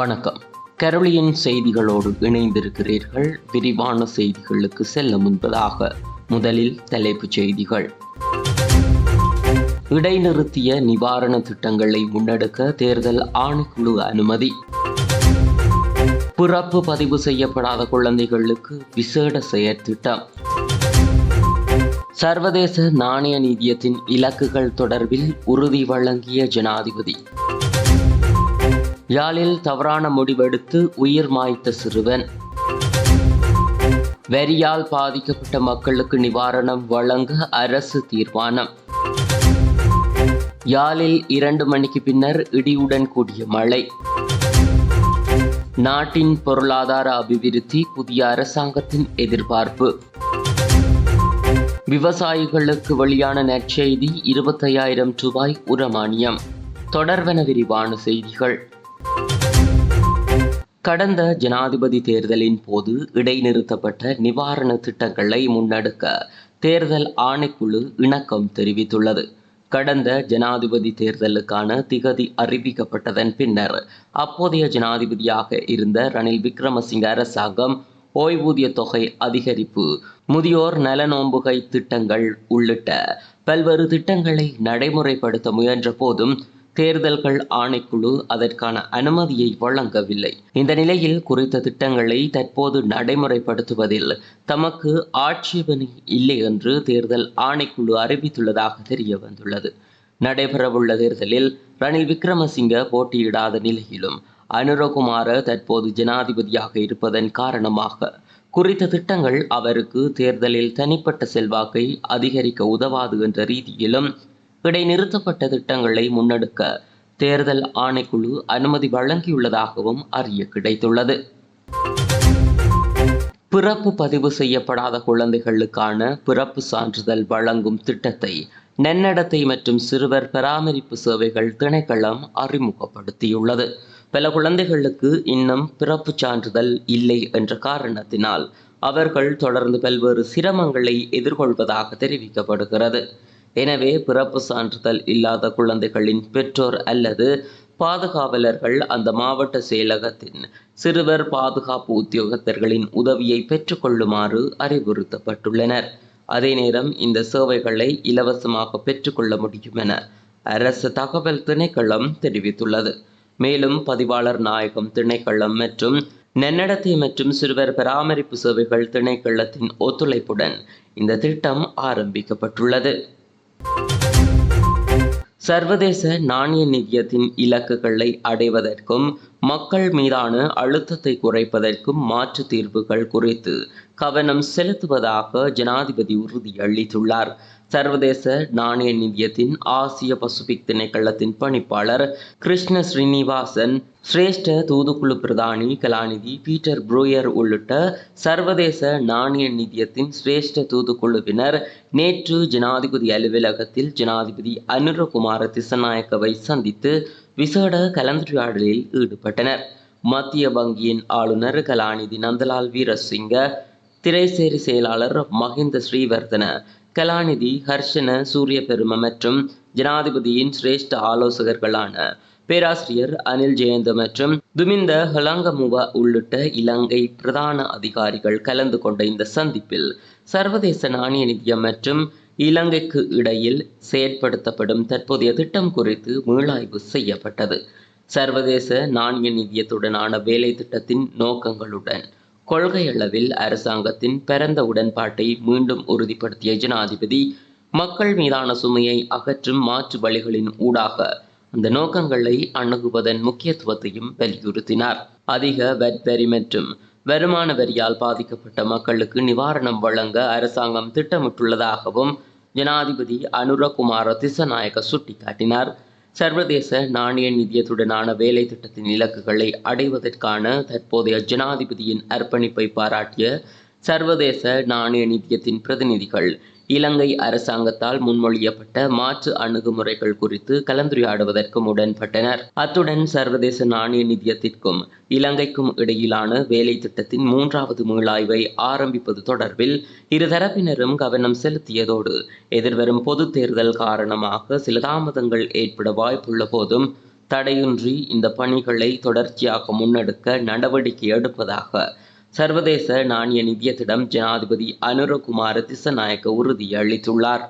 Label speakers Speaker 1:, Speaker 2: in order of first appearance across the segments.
Speaker 1: வணக்கம். கரோலியின் செய்திகளோடு இணைந்திருக்கிறீர்கள். விரிவான செய்திகளுக்கு செல்ல முன்பதாக முதலில் தலைப்புச் செய்திகள். இடைநிறுத்திய நிவாரண திட்டங்களை முன்னெடுக்க தேர்தல் ஆணைக்குழு அனுமதி. பிறப்பு பதிவு செய்யப்படாத குழந்தைகளுக்கு விசேட செயற்திட்டம் சர்வதேச நாணய நிதியத்தின் இலக்குகள் தொடர்பில் உறுதி வழங்கிய ஜனாதிபதி. யாழில் தவறான முடிவெடுத்து உயிர் மாய்த்த சிறுவன். வெறியால் பாதிக்கப்பட்ட மக்களுக்கு நிவாரணம் வழங்க அரசு தீர்மானம். யாழில் இரண்டு மணிக்கு பின்னர் இடியுடன் கூடிய மழை. நாட்டின் பொருளாதார அபிவிருத்தி புதிய அரசாங்கத்தின் எதிர்பார்ப்பு. விவசாயிகளுக்கு வெளியான நற்செய்தி இருபத்தையாயிரம் ரூபாய் உரமானியம். தொடர்வன விரிவான செய்திகள். கடந்த ஜனாதிபதி தேர்தலின் போது இடைநிறுத்தப்பட்ட நிவாரண திட்டங்களை முன்னெடுக்க தேர்தல் ஆணைக்குழு இணக்கம் தெரிவித்துள்ளது. கடந்த ஜனாதிபதி தேர்தலுக்கான திகதி அறிவிக்கப்பட்டதன் பின்னர் அப்போதைய ஜனாதிபதியாக இருந்த ரணில் விக்ரமசிங்க அரசாங்கம் ஓய்வூதிய தொகை அதிகரிப்பு முதியோர் நலனோம்புகை திட்டங்கள் உள்ளிட்ட பல்வேறு திட்டங்களை நடைமுறைப்படுத்த முயன்ற போதும் தேர்தல்கள் ஆணைக்குழு அதற்கான அனுமதியை வழங்கவில்லை. இந்த நிலையில் குறித்த திட்டங்களை தற்போது நடைமுறைப்படுத்துவதில் தமக்கு ஆட்சேபனை இல்லை என்று தேர்தல் ஆணைக்குழு அறிவித்துள்ளதாக தெரிய வந்துள்ளது. நடைபெறவுள்ள தேர்தலில் ரணில் விக்ரமசிங்க போட்டியிடாத நிலையிலும் அனுரகுமார தற்போது ஜனாதிபதியாக இருப்பதன் காரணமாக குறித்த திட்டங்கள் அவருக்கு தேர்தலில் தனிப்பட்ட செல்வாக்கை அதிகரிக்க உதவாது என்ற ரீதியிலும் இடைநிறுத்தப்பட்ட திட்டங்களை முன்னெடுக்க தேர்தல் ஆணைக்குழு அனுமதி வழங்கியுள்ளதாகவும் அறிய கிடைத்துள்ளது. பிறப்பு பதிவு செய்யப்படாத குழந்தைகளுக்கான பிறப்பு சான்றிதழ் வழங்கும் திட்டத்தை நன்னடத்தை மற்றும் சிறுவர் பராமரிப்பு சேவைகள் திணைக்களம் அறிமுகப்படுத்தியுள்ளது. பல குழந்தைகளுக்கு இன்னும் பிறப்பு சான்றிதழ் இல்லை என்ற காரணத்தினால் அவர்கள் தொடர்ந்து பல்வேறு சிரமங்களை எதிர்கொள்வதாக தெரிவிக்கப்படுகிறது. எனவே பிறப்பு சான்றிதழ் இல்லாத குழந்தைகளின் பெற்றோர் அல்லது பாதுகாவலர்கள் அந்த மாவட்ட செயலகத்தின் சிறுவர் பாதுகாப்பு உத்தியோகத்தர்களின் உதவியை பெற்றுக்கொள்ளுமாறு அறிவுறுத்தப்பட்டுள்ளனர். அதே நேரம் இந்த சேவைகளை இலவசமாக பெற்றுக்கொள்ள முடியும் என அரசு தகவல் திணைக்களம் தெரிவித்துள்ளது. மேலும் பதிவாளர் நாயகம் திணைக்களம் மற்றும் நன்னடத்தை மற்றும் சிறுவர் பராமரிப்பு சேவைகள் திணைக்களத்தின் ஒத்துழைப்புடன் இந்த திட்டம் ஆரம்பிக்கப்பட்டுள்ளது. சர்வதேச நாணய நிதியத்தின் இலக்குகளை அடைவதற்கும் மக்கள் மீதான அழுத்தத்தை குறைப்பதற்கும் மாற்று தீர்வுகள் குறித்து கவனம் செலுத்துவதாக ஜனாதிபதி உறுதியளித்துள்ளார். சர்வதேச நாணய நிதியத்தின் ஆசிய பசிபிக் திணைக்களத்தின் பணிப்பாளர் கிருஷ்ண ஸ்ரீனிவாசன் சிரேஷ்ட தூதுக்குழு பிரதானி கலாநிதி பீட்டர் ப்ரூயர் உள்ளிட்ட சர்வதேச நாணய நிதியத்தின் சிரேஷ்ட தூதுக்குழுவினர் நேற்று ஜனாதிபதி அலுவலகத்தில் ஜனாதிபதி அனுரகுமார திசநாயக்கவை சந்தித்து விசேட கலந்துரையாடலில் ஈடுபட்டனர். மத்திய வங்கியின் ஆளுநர் கலாநிதி நந்தலால் வீரசிங்க திரைசேரி செயலாளர் மஹிந்த ஸ்ரீவர்தன கலாநிதி ஹர்ஷன சூரிய பெரும மற்றும் ஜனாதிபதியின் சிரேஷ்ட ஆலோசகர்களான பேராசிரியர் அனில் ஜெயந்த மற்றும் துமிந்த ஹலாங்கமுவா உள்ளிட்ட இலங்கை பிரதான அதிகாரிகள் கலந்து கொண்ட இந்த சந்திப்பில் சர்வதேச நாணய நிதியம் மற்றும் இலங்கைக்கு இடையில் செயற்படுத்தப்படும் தற்போதைய திட்டம் குறித்து மீளாய்வு செய்யப்பட்டது. சர்வதேச நாணய நிதியத்துடனான வேலை திட்டத்தின் நோக்கங்களுடன் கொள்கை அளவில் அரசாங்கத்தின் பரந்த உடன்பாட்டை மீண்டும் உறுதிப்படுத்திய ஜனாதிபதி மக்கள் மீதான சுமையை அகற்றும் மாற்று வழிகளின் ஊடாக அந்த நோக்கங்களை அணுகுவதன் முக்கியத்துவத்தையும் வலியுறுத்தினார். அதிக வரி மற்றும் வருமான வரியால் பாதிக்கப்பட்ட மக்களுக்கு நிவாரணம் வழங்க அரசாங்கம் திட்டமிட்டுள்ளதாகவும் ஜனாதிபதி அனுரகுமார திசநாயக்க சுட்டிக்காட்டினார். சர்வதேச நாணய நிதியத்துடனான வேலை திட்டத்தின் இலக்குகளை அடைவதற்கான தற்போதைய ஜனாதிபதியின் அர்ப்பணிப்பை பாராட்டிய சர்வதேச நாணய நிதியத்தின் பிரதிநிதிகள் இலங்கை அரசாங்கத்தால் முன்மொழியப்பட்ட மாற்று அணுகுமுறைகள் குறித்து கலந்துரையாடுவதற்கும் உடன்பட்டனர். அத்துடன் சர்வதேச நாணய நிதியத்திற்கும் இலங்கைக்கும் இடையிலான வேலை திட்டத்தின் மூன்றாவது மீளாய்வை ஆரம்பிப்பது தொடர்பில் இருதரப்பினரும் கவனம் செலுத்தியதோடு எதிர்வரும் பொது தேர்தல் காரணமாக சில தாமதங்கள் ஏற்பட வாய்ப்புள்ள போதும் தடையின்றி இந்த பணிகளை தொடர்ச்சியாக முன்னெடுக்க நடவடிக்கை எடுப்பதாக சர்வதேச நாணய நிதியத்திடம் ஜனாதிபதி அனுரகுமார திசநாயக்க உறுதியளித்துள்ளார்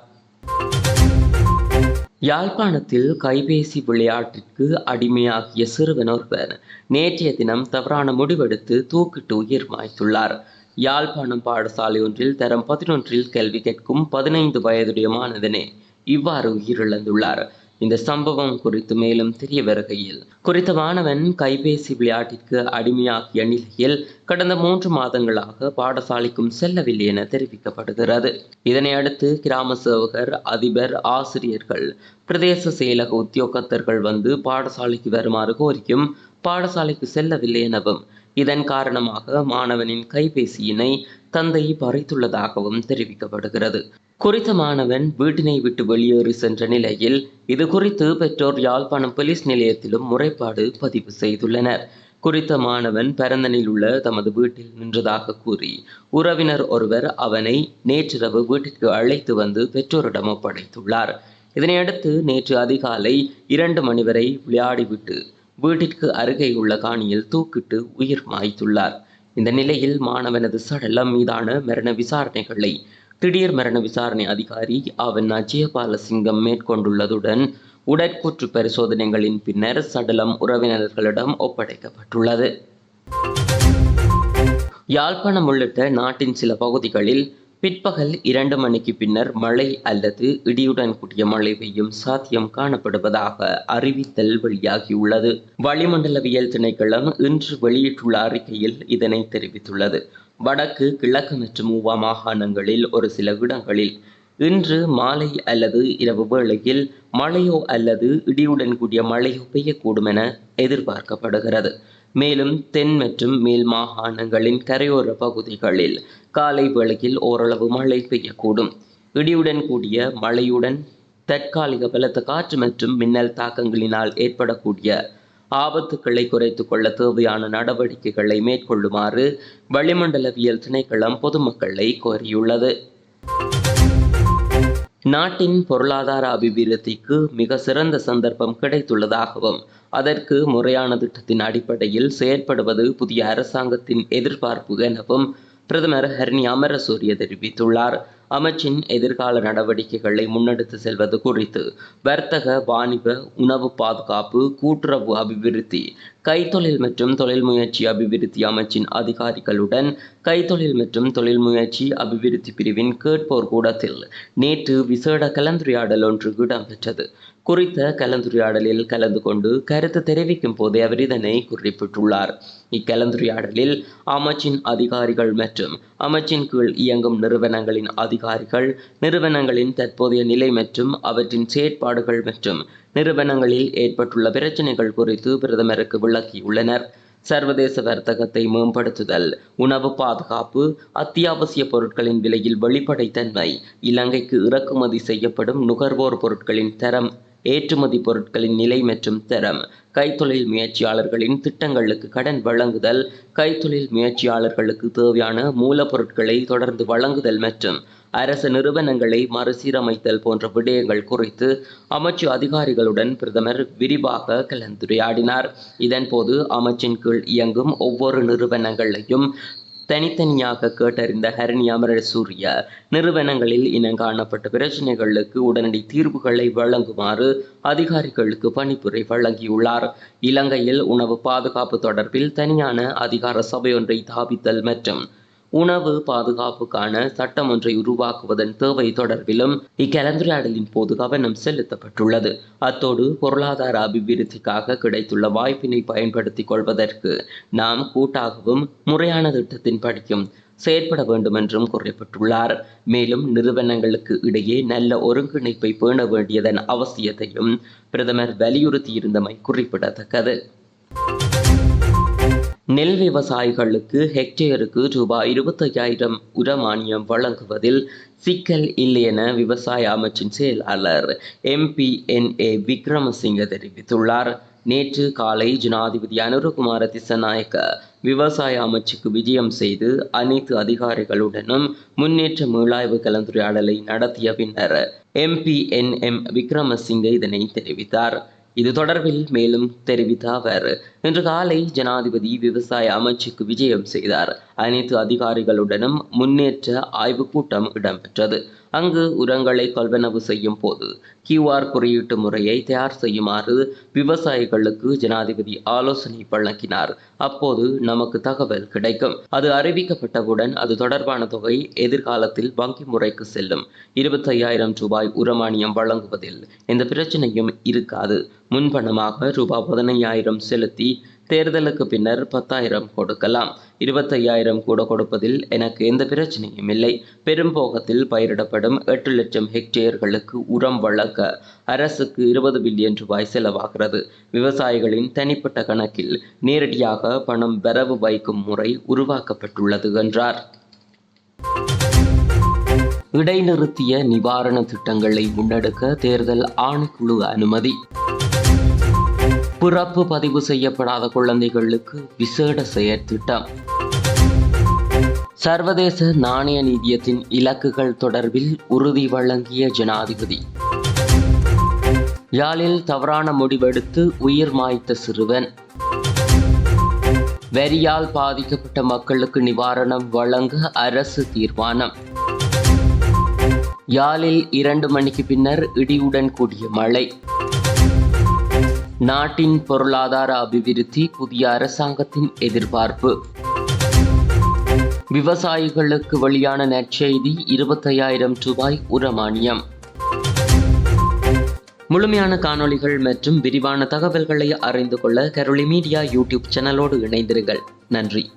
Speaker 1: யாழ்ப்பாணத்தில் கைபேசி விளையாட்டிற்கு அடிமையாகிய சிறுவன் ஒருவர் நேற்றைய தினம் தவறான முடிவெடுத்து தூக்கிட்டு உயிர் மாய்த்துள்ளார். யாழ்ப்பாணம் பாடசாலை ஒன்றில் தரம் பதினொன்றில் கல்வி கேட்கும் பதினைந்து வயதுடைய மாணவனே இவ்வாறு உயிரிழந்துள்ளார். இந்த சம்பவம் குறித்து மேலும் தெரிய வருகையில் குறித்த மாணவன் கைபேசி விளையாட்டிற்கு அடிமையாகிய நிலையில் கடந்த மூன்று மாதங்களாக பாடசாலைக்கும் செல்லவில்லை என தெரிவிக்கப்படுகிறது. இதனை அடுத்து கிராம சேவகர் அதிபர் ஆசிரியர்கள் பிரதேச செயலக உத்தியோகத்தர்கள் வந்து பாடசாலைக்கு வருமாறு கோரியும் பாடசாலைக்கு செல்லவில்லை எனவும் இதன் காரணமாக மாணவனின் கைபேசியினை தந்தை பறித்துள்ளதாகவும் தெரிவிக்கப்படுகிறது. குறித்த மாணவன் வீட்டினை விட்டு வெளியேறி சென்ற நிலையில் இது குறித்து பெற்றோர் யாழ்ப்பாணம் போலீஸ் நிலையத்திலும் முறைப்பாடு பதிவு செய்துள்ளனர். குறித்த மாணவன் பரந்தனில் உள்ள தமது வீட்டில் நின்றதாக கூறி உறவினர் ஒருவர் அவனை நேற்றிரவு வீட்டிற்கு அழைத்து வந்து பெற்றோரிடம் ஒப்படைத்துள்ளார். இதனையடுத்து நேற்று அதிகாலை இரண்டு மணி வரை விளையாடிவிட்டு வீட்டிற்கு அருகே உள்ள காணியில் தூக்கிட்டு உயிர் மாய்த்துள்ளார். இந்த நிலையில் மாணவனது சடலம் மீதான மரண விசாரணைகளை திடீர் மரண விசாரணை அதிகாரி அவன் அஜயபாலசிங்கம் மேற்கொண்டுள்ளதுடன் உடற்கூற்று பரிசோதனைகளின் பின்னர் சடலம் உறவினர்களிடம் ஒப்படைக்கப்பட்டுள்ளது. யாழ்ப்பாணம் உள்ளிட்ட நாட்டின் சில பகுதிகளில் பிற்பகல் இரண்டு மணிக்கு பின்னர் மழை அல்லது இடியுடன் கூடிய மழை பெய்யும் சாத்தியம் காணப்படுவதாக அறிவித்தல் வெளியாகியுள்ளது. வளிமண்டலவியல் திணைக்களம் இன்று வெளியிட்டுள்ள அறிக்கையில் இதனை தெரிவித்துள்ளது. வடக்கு கிழக்கு மற்றும் மூவா மாகாணங்களில் ஒரு சில இடங்களில் இன்று மாலை அல்லது இரவு வேளையில் மழையோ அல்லது இடியுடன் கூடிய மழையோ பெய்யக்கூடும் என எதிர்பார்க்கப்படுகிறது. மேலும் தென் மற்றும் மேல் மாகாணங்களின் கரையோர பகுதிகளில் காலை வேளையில் ஓரளவு மழை பெய்யக்கூடும். இடியுடன் கூடிய மழையுடன் தற்காலிக பலத்த காற்று மற்றும் மின்னல் தாக்கங்களினால் ஏற்படக்கூடிய ஆபத்துக்களை குறைத்து கொள்ள தேவையான நடவடிக்கைகளை மேற்கொள்ளுமாறு வளிமண்டலவியல் திணைக்களம் பொதுமக்களை கோரியுள்ளது. நாட்டின் பொருளாதார அபிவிருத்திக்கு மிக சிறந்த சந்தர்ப்பம் கிடைத்துள்ளதாகவும் அதற்கு முறையான திட்டத்தின் அடிப்படையில் செயற்படுவது புதிய அரசாங்கத்தின் எதிர்பார்ப்பு எனவும் பிரதமர் ஹர்னி அமரசூரிய தெரிவித்துள்ளார். அமைச்சின் எதிர்கால நடவடிக்கைகளை முன்னெடுத்து செல்வது குறித்து வர்த்தக வாணிப உணவு பாதுகாப்பு கூட்டுறவு அபிவிருத்தி கைத்தொழில் மற்றும் தொழில் முயற்சி அபிவிருத்தி அமைச்சின் அதிகாரிகளுடன் கைத்தொழில் மற்றும் தொழில் முயற்சி அபிவிருத்தி பிரிவின் கேட்போர் கூடத்தில் நேற்று விசேட கலந்துரையாடல் ஒன்று இடம்பெற்றது. குறித்த கலந்துரையாடலில் கலந்து கொண்டு கருத்து தெரிவிக்கும் போதே அவர் இதனை குறிப்பிட்டுள்ளார். இக்கலந்துரையாடலில் அமைச்சின் அதிகாரிகள் மற்றும் அமைச்சின் கீழ் இயங்கும் நிறுவனங்களின் அதிகாரிகள் நிறுவனங்களின் தற்போதைய நிலை மற்றும் அவற்றின் செயற்பாடுகள் மற்றும் நிறுவனங்களில் ஏற்பட்டுள்ள பிரச்சினைகள் குறித்து பிரதமருக்கு விளக்கியுள்ளனர். சர்வதேச வர்த்தகத்தை மேம்படுத்துதல் உணவு பாதுகாப்பு அத்தியாவசிய பொருட்களின் விலையில் வெளிப்படைத்தன்மை இலங்கைக்கு இறக்குமதி செய்யப்படும் நுகர்வோர் பொருட்களின் தரம் ஏற்றுமதி பொருட்களின் நிலை மற்றும் தரம் கைத்தொழில் முயற்சியாளர்களின் திட்டங்களுக்கு கடன் வழங்குதல் கைத்தொழில் முயற்சியாளர்களுக்கு தேவையான மூலப்பொருட்களை தொடர்ந்து வழங்குதல் மற்றும் அரசு நிறுவனங்களை மறுசீரமைத்தல் போன்ற விடயங்கள் குறித்து அமைச்சு அதிகாரிகளுடன் பிரதமர் விரிவாக கலந்துரையாடினார். இதன்போது அமைச்சின் கீழ் இயங்கும் ஒவ்வொரு நிறுவனங்களையும் தனித்தனியாக கேட்டறிந்த ஹரணி அமரர் சூரிய நிறுவனங்களில் இனங்காணப்பட்ட பிரச்சனைகளுக்கு உடனடி தீர்வுகளை வழங்குமாறு அதிகாரிகளுக்கு பணிப்புரை வழங்கியுள்ளார். இலங்கையில் உணவு பாதுகாப்பு தொடர்பில் தனியான அதிகார சபையொன்றை தாபித்தல் மற்றும் உணவு பாதுகாப்புக்கான சட்டம் ஒன்றை உருவாக்குவதன் தேவை தொடர்பிலும் இக்கலந்துரையாடலின் போது கவனம் செலுத்தப்பட்டுள்ளது. அத்தோடு பொருளாதார அபிவிருத்திக்காக கிடைத்துள்ள வாய்ப்பினை பயன்படுத்திக் கொள்வதற்கு நாம் கூட்டாகவும் முறையான திட்டத்தின் படிக்கும் செயற்பட வேண்டும் என்றும் குறிப்பிட்டுள்ளார். மேலும் நிறுவனங்களுக்கு இடையே நல்ல ஒருங்கிணைப்பை பேண வேண்டியதன் அவசியத்தையும் பிரதமர் வலியுறுத்தியிருந்தமை குறிப்பிடத்தக்கது. நெல் விவசாயிகளுக்கு ஹெக்டேருக்கு ரூபாய் இருபத்தையாயிரம் உரமானியம் வழங்குவதில் சிக்கல் இல்லையென விவசாய அமைச்சின் செயலாளர் எம்பிஎன்ஏ விக்ரமசிங்க தெரிவித்துள்ளார். நேற்று காலை ஜனாதிபதி அனுரகுமார திசநாயக்க விவசாய அமைச்சுக்கு விஜயம் செய்து அனைத்து அதிகாரிகளுடனும் முன்னேற்ற மீளாய்வு கலந்துரையாடலை நடத்திய பின்னர் எம்பிஎன்எம் விக்ரமசிங்க இதனை தெரிவித்தார். இது தொடர்பில் மேலும் தெரிவித்த அவர். இன்று காலை ஜனாதிபதி விவசாய அமைச்சுக்கு விஜயம் செய்தார். அனைத்து அதிகாரிகளுடனும் முன்னேற்ற ஆய்வுக் கூட்டம் இடம்பெற்றது. அங்கு உரங்களை கொள்வனவு செய்யும் போது கியூஆர் குறியீட்டு முறையை தயார் செய்யுமாறு விவசாயிகளுக்கு ஜனாதிபதி ஆலோசனை வழங்கினார். அப்போது நமக்கு தகவல் கிடைக்கும். அது அறிவிக்கப்பட்டவுடன் அது தொடர்பான தொகை எதிர்காலத்தில் வங்கி முறைக்கு செல்லும். இருபத்தையாயிரம் ரூபாய் உரமானியம் வழங்குவதில் எந்த பிரச்சனையும் இருக்காது. முன்பணமாக ரூபாய் பதினையாயிரம் செலுத்தி தேர்தலுக்கு பின்னர் பத்தாயிரம் கொடுக்கலாம். இருபத்தையாயிரம் கூட கொடுப்பதில் எனக்கு எந்த பிரச்சனையும் இல்லை. பெரும்போகத்தில் பயிரிடப்படும் எட்டு லட்சம் ஹெக்டேர்களுக்கு உரம் வழங்க அரசுக்கு இருபது பில்லியன் ரூபாய் செலவாகிறது. விவசாயிகளின் தனிப்பட்ட கணக்கில் நேரடியாக பணம் வரவு வைக்கும் முறை உருவாக்கப்பட்டுள்ளது என்றார். இடைநிறுத்திய நிவாரண திட்டங்களை முன்னெடுக்க தேர்தல் ஆணைக்குழு அனுமதி. பிறப்பு பதிவு செய்யப்படாத குழந்தைகளுக்கு விசேட செயற்திட்டம் சர்வதேச நாணய நிதியத்தின் இலக்குகள் தொடர்பில் உறுதி வழங்கிய ஜனாதிபதி. யாழில் தவறான முடிவெடுத்து உயிர் மாய்த்த சிறுவன். வெறியால் பாதிக்கப்பட்ட மக்களுக்கு நிவாரணம் வழங்க அரசு தீர்மானம். யாழில் இரண்டு மணிக்கு பின்னர் இடியுடன் கூடிய மழை. நாட்டின் பொருளாதார அபிவிருத்தி புதிய அரசாங்கத்தின் எதிர்பார்ப்பு. விவசாயிகளுக்கு வெளியான நற்செய்தி இருபத்தையாயிரம் ரூபாய் உரமானியம். முழுமையான காணொளிகள் மற்றும் விரிவான தகவல்களை அறிந்து கொள்ள கரோலி மீடியா யூடியூப் சேனலோடு இணைந்திருங்கள். நன்றி.